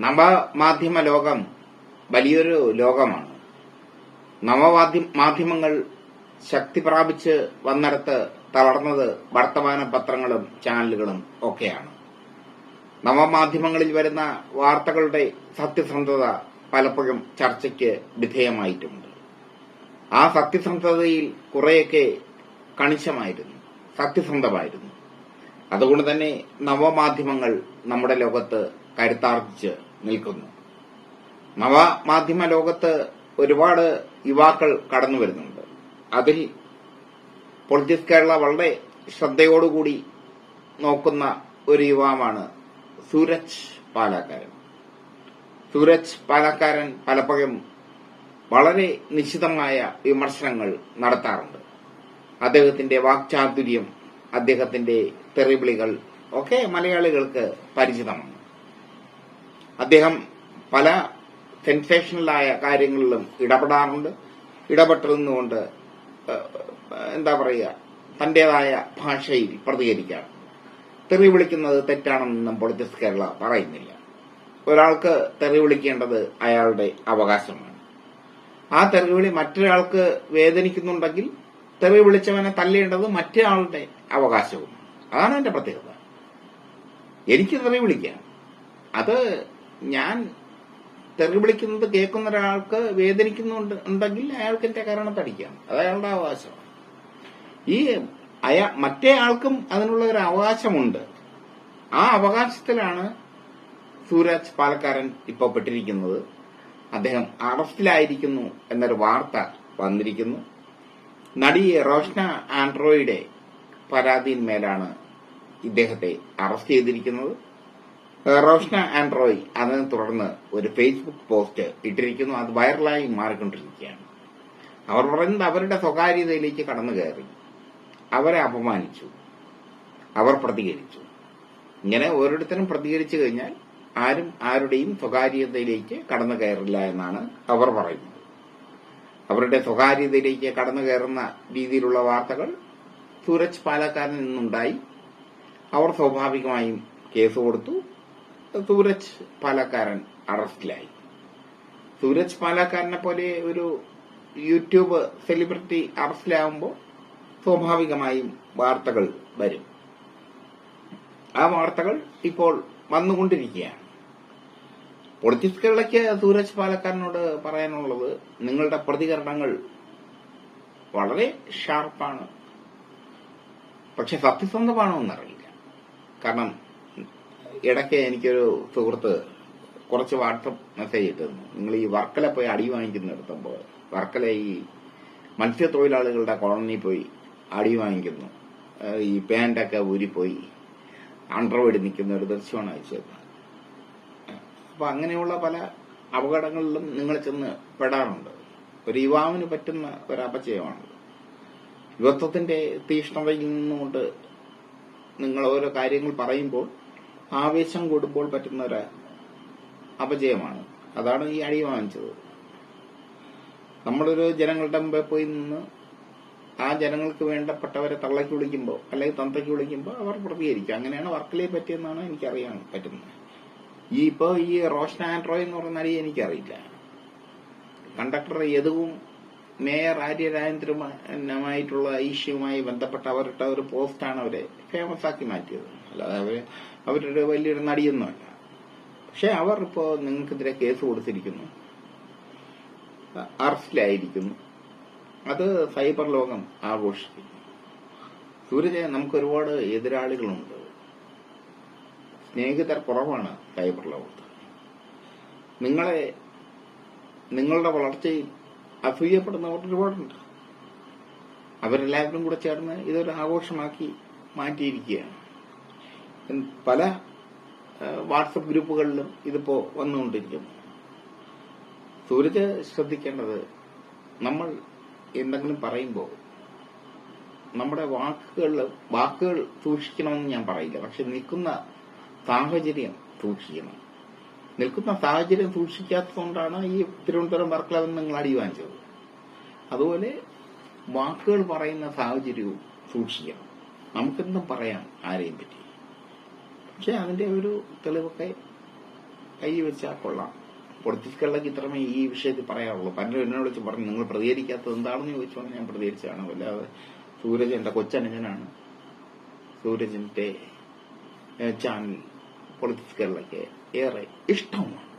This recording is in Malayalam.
നവമാധ്യമ ലോകം വലിയൊരു ലോകമാണ്. നവമാധ്യ മാധ്യമങ്ങൾ ശക്തി പ്രാപിച്ച് വന്നിടത്ത് തളർന്നത് വർത്തമാന പത്രങ്ങളും ചാനലുകളും ഒക്കെയാണ്. നവമാധ്യമങ്ങളിൽ വരുന്ന വാർത്തകളുടെ സത്യസന്ധത പലപ്പോഴും ചർച്ചയ്ക്ക് വിധേയമായിട്ടുണ്ട്. ആ സത്യസന്ധതയിൽ കുറെയൊക്കെ കണിശമായിരുന്നു സത്യസന്ധമായിരുന്നു. അതുകൊണ്ട് തന്നെ നവമാധ്യമങ്ങൾ നമ്മുടെ ലോകത്ത് കരുത്താർജിച്ച് നിൽക്കുന്നു. നവമാധ്യമ ലോകത്ത് ഒരുപാട് യുവാക്കൾ കടന്നു വരുന്നുണ്ട്. അതിൽ പൊളിറ്റിക്സ് കേരള വളരെ ശ്രദ്ധയോടുകൂടി നോക്കുന്ന ഒരു യുവാവാണ് സൂരജ് പാലക്കാരൻ. സൂരജ് പാലക്കാരൻ പലപ്പോഴും വളരെ നിശ്ചിതമായ വിമർശനങ്ങൾ നടത്താറുണ്ട്. അദ്ദേഹത്തിന്റെ വാക്ചാതുര്യം അദ്ദേഹത്തിന്റെ തെറിവിളികൾ ഒക്കെ മലയാളികൾക്ക് പരിചിതമാണ്. അദ്ദേഹം പല സെൻസേഷണലായ കാര്യങ്ങളിലും ഇടപെടാറുണ്ട്. ഇടപെട്ടിരുന്നുകൊണ്ട് എന്താ പറയുക തന്റേതായ ഭാഷയിൽ പ്രതികരിക്കാം തെറി വിളിക്കുന്നത് തെറ്റാണെന്നും പൊളിറ്റിക്സ് കേരള പറയുന്നില്ല. ഒരാൾക്ക് തെറി വിളിക്കേണ്ടത് അയാളുടെ അവകാശമാണ്. ആ തെറിവിളി മറ്റൊരാൾക്ക് വേദനിക്കുന്നുണ്ടെങ്കിൽ തെറി വിളിച്ചവനെ തല്ലേണ്ടത് മറ്റൊരാളുടെ അവകാശവും അതാണ് എന്റെ പ്രത്യേകത. എനിക്ക് തെറി വിളിക്കാം. അത് ഞാൻ തെറി വിളിക്കുന്നത് കേൾക്കുന്ന ഒരാൾക്ക് വേദനിക്കുന്നുണ്ട് ഉണ്ടെങ്കിൽ അയാൾക്ക് എന്റെ കാരണത്തടിക്കാം അത് അയാളുടെ അവകാശമാണ് ഈ അയാ മറ്റേ ആൾക്കും അതിനുള്ള ഒരു അവകാശമുണ്ട്. ആ അവകാശത്തിലാണ് സൂരജ് പാലക്കാരൻ ഇപ്പോൾ പെട്ടിരിക്കുന്നത്. അദ്ദേഹം അറസ്റ്റിലായിരിക്കുന്നു എന്നൊരു വാർത്ത വന്നിരിക്കുന്നു. നടി റോഷ്ന ആൻഡ്രോയുടെ പരാതിയിന്മേലാണ് ഇദ്ദേഹത്തെ അറസ്റ്റ് ചെയ്തിരിക്കുന്നത്. റോഷ്ന ആൻഡ്രോയ് അതിനെ തുടർന്ന് ഒരു ഫേസ്ബുക്ക് പോസ്റ്റ് ഇട്ടിരിക്കുന്നു. അത് വൈറലായി മാറിക്കൊണ്ടിരിക്കുകയാണ്. അവർ പറയുന്നത് അവരുടെ സ്വകാര്യതയിലേക്ക് കടന്നു കയറി അവരെ അപമാനിച്ചു. അവർ പ്രതികരിച്ചു. ഇങ്ങനെ ഓരോരുത്തരും പ്രതികരിച്ചു കഴിഞ്ഞാൽ ആരും ആരുടെയും സ്വകാര്യതയിലേക്ക് കടന്നു കയറില്ല എന്നാണ് അവർ പറയുന്നത്. അവരുടെ സ്വകാര്യതയിലേക്ക് കടന്നു കയറുന്ന രീതിയിലുള്ള വാർത്തകൾ സൂരജ് പാലക്കാരിൽ നിന്നുണ്ടായി. അവർ സ്വാഭാവികമായും കേസ് കൊടുത്തു. സൂരജ് പാലക്കാരൻ അറസ്റ്റിലായി. സൂരജ് പാലക്കാരനെ പോലെ ഒരു യൂട്യൂബ് സെലിബ്രിറ്റി അറസ്റ്റിലാവുമ്പോൾ സ്വാഭാവികമായും വാർത്തകൾ വരും. ആ വാർത്തകൾ ഇപ്പോൾ വന്നുകൊണ്ടിരിക്കുകയാണ്. പൊളിറ്റിക്സ് കേരളയ്ക്ക് സൂരജ് പാലക്കാരനോട് പറയാനുള്ളത് നിങ്ങളുടെ പ്രതികരണങ്ങൾ വളരെ ഷാർപ്പാണ്. പക്ഷെ സത്യസന്ധമാണോ എന്നറിയില്ല. കാരണം ഇടയ്ക്ക് എനിക്കൊരു സുഹൃത്ത് കുറച്ച് വാട്സപ്പ് മെസ്സേജ് ഇട്ടിരുന്നു. നിങ്ങൾ ഈ വർക്കല പോയി അടി വാങ്ങിക്കുന്നിടത്തുമ്പോൾ വർക്കല ഈ മത്സ്യത്തൊഴിലാളികളുടെ കോളനി പോയി അടി വാങ്ങിക്കുന്നു. ഈ പാന്റൊക്കെ ഊരിപ്പോയി അണ്ടർവേഡ് നിൽക്കുന്ന ഒരു ദൃശ്യമാണ് അയച്ചത്. അപ്പൊ അങ്ങനെയുള്ള പല അപകടങ്ങളിലും നിങ്ങൾ ചെന്ന് പെടാറുണ്ട്. ഒരു യുവാവിന് പറ്റുന്ന ഒരു അപചയമാണ് യുവത്വത്തിന്റെ തീഷ്ണതയിൽ നിന്നുകൊണ്ട് നിങ്ങൾ ഓരോ കാര്യങ്ങൾ പറയുമ്പോൾ ആവേശം കൂടുമ്പോൾ പറ്റുന്ന ഒരു അപജയമാണ്. അതാണ് ഈ അടി വാങ്ങിച്ചത്. നമ്മളൊരു ജനങ്ങളുടെ മുമ്പേ പോയി നിന്ന് ആ ജനങ്ങൾക്ക് വേണ്ടപ്പെട്ടവരെ തള്ളയ്ക്ക് വിളിക്കുമ്പോൾ അല്ലെങ്കിൽ തന്തയ്ക്ക് വിളിക്കുമ്പോൾ അവർ പ്രതികരിക്കും. അങ്ങനെയാണ് വർക്കലയെ പറ്റിയെന്നാണ് എനിക്കറിയാൻ പറ്റുന്നത്. ഈ ഇപ്പോ ഈ റോഷൻ ആൻഡ്രോയ് എന്ന് പറയുന്ന അടി എനിക്കറിയില്ല. കണ്ടക്ടർ യദുവും മേയർ ആര്യ രാജേന്ദ്രമായിട്ടുള്ള ഇഷ്യൂവുമായി ബന്ധപ്പെട്ട അവരിട്ട ഒരു പോസ്റ്റാണ് അവരെ ഫേമസ് ആക്കി മാറ്റിയത്. അല്ലാതെ അവർ അവരൊരു വലിയൊരു നടിയൊന്നുമല്ല. പക്ഷെ അവർ ഇപ്പോ നിങ്ങൾക്കെതിരെ കേസ് കൊടുത്തിരിക്കുന്നു. അറസ്റ്റിലായിരിക്കുന്നു. അത് സൈബർ ലോകം ആഘോഷിക്കുന്നു. സൂര്യജ നമുക്ക് ഒരുപാട് എതിരാളികളുണ്ട്. സ്നേഹിതർ കുറവാണ് സൈബർ ലോകത്ത്. നിങ്ങളെ നിങ്ങളുടെ വളർച്ചയിൽ അസൂയപ്പെടുന്നവർ ഒരുപാടുണ്ട്. അവരെല്ലാവരും കൂടെ ചേർന്ന് ഇതൊരു ആഘോഷമാക്കി മാറ്റിയിരിക്കുകയാണ്. പല വാട്സപ്പ് ഗ്രൂപ്പുകളിലും ഇതിപ്പോ വന്നുകൊണ്ടിരിക്കും സൂരജ് ശ്രദ്ധിക്കേണ്ടത് നമ്മൾ എന്തെങ്കിലും പറയുമ്പോൾ നമ്മുടെ വാക്കുകൾ വാക്കുകൾ സൂക്ഷിക്കണമെന്ന് ഞാൻ പറയില്ല. പക്ഷെ നിൽക്കുന്ന സാഹചര്യം സൂക്ഷിക്കണം. നിൽക്കുന്ന സാഹചര്യം സൂക്ഷിക്കാത്തതുകൊണ്ടാണ് ഈ തിരുവനന്തപുരം വർക്കല നിങ്ങൾ അടി വാങ്ങിച്ചത്. അതുപോലെ വാക്കുകൾ പറയുന്ന സാഹചര്യവും സൂക്ഷിക്കണം. നമുക്കെന്തും പറയാം ആരെയും പറ്റി. പക്ഷെ അതിന്റെ ഒരു തെളിവൊക്കെ കൈ വെച്ചാൽ കൊള്ളാം. പൊളിറ്റിക്കലിലേക്ക് ഇത്രമേ ഈ വിഷയത്തിൽ പറയാറുള്ളൂ പലരും എന്നെ വിളിച്ച് പറഞ്ഞു നിങ്ങൾ പ്രതികരിക്കാത്തത് എന്താണെന്ന് ചോദിച്ചുകൊണ്ട് ഞാൻ പ്രതികരിച്ചതാണ്. അല്ലാതെ സൂരജ് എന്റെ കൊച്ചനുജനാണ്. സൂരജിന്റെ ചാനൽ പൊളിറ്റിക്കലിലൊക്കെ ഏറെ ഇഷ്ടവുമാണ്